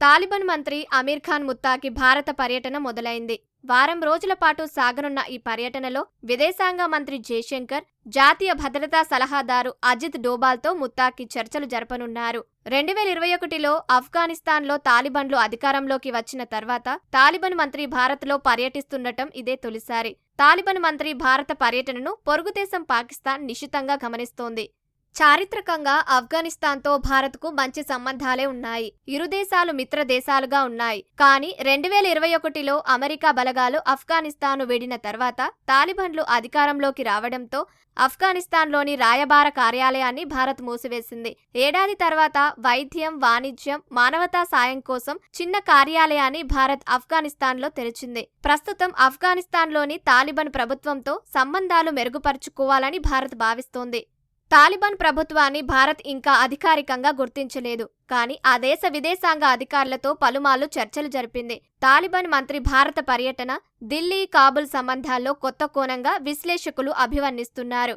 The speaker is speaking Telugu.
తాలిబాన్ మంత్రి అమీర్ ఖాన్ ముత్తాకి భారత పర్యటన మొదలైంది. వారం రోజుల పాటు సాగనున్న ఈ పర్యటనలో విదేశాంగ మంత్రి జయశంకర్ జాతీయ భద్రతా సలహాదారు అజిత్ డోబాల్తో ముత్తాకి చర్చలు జరపనున్నారు. రెండు వేల ఇరవై ఒకటిలో ఆఫ్ఘనిస్తాన్లో తాలిబన్లు అధికారంలోకి వచ్చిన తర్వాత తాలిబన్ మంత్రి భారత్లో పర్యటిస్తుండటం ఇదే తొలిసారి. తాలిబన్ మంత్రి భారత పర్యటనను పొరుగుదేశం పాకిస్తాన్ నిశితంగా గమనిస్తోంది. చారిత్రకంగా ఆఫ్ఘనిస్తాన్తో భారత్కు మంచి సంబంధాలే ఉన్నాయి. ఇరు దేశాలు మిత్ర దేశాలుగా ఉన్నాయి. కానీ రెండు వేల ఇరవై ఒకటిలో అమెరికా బలగాలు ఆఫ్ఘనిస్తాన్ను వీడిన తర్వాత తాలిబన్లు అధికారంలోకి రావడంతో ఆఫ్ఘనిస్తాన్లోని రాయబార కార్యాలయాన్ని భారత్ మూసివేసింది. ఏడాది తర్వాత వైద్యం వాణిజ్యం మానవతా సాయం కోసం చిన్న కార్యాలయాన్ని భారత్ ఆఫ్ఘనిస్తాన్లో తెరిచింది. ప్రస్తుతం ఆఫ్ఘనిస్తాన్లోని తాలిబన్ ప్రభుత్వంతో సంబంధాలు మెరుగుపరుచుకోవాలని భారత్ భావిస్తోంది. తాలిబాన్ ప్రభుత్వాన్ని భారత్ ఇంకా అధికారికంగా గుర్తించలేదు. కానీ ఆ దేశ విదేశాంగ అధికారులతో పలుమార్లు చర్చలు జరిపింది. తాలిబాన్ మంత్రి భారత పర్యటన ఢిల్లీ కాబుల్ సంబంధాల్లో కొత్త కోణంగా విశ్లేషకులు అభివర్ణిస్తున్నారు.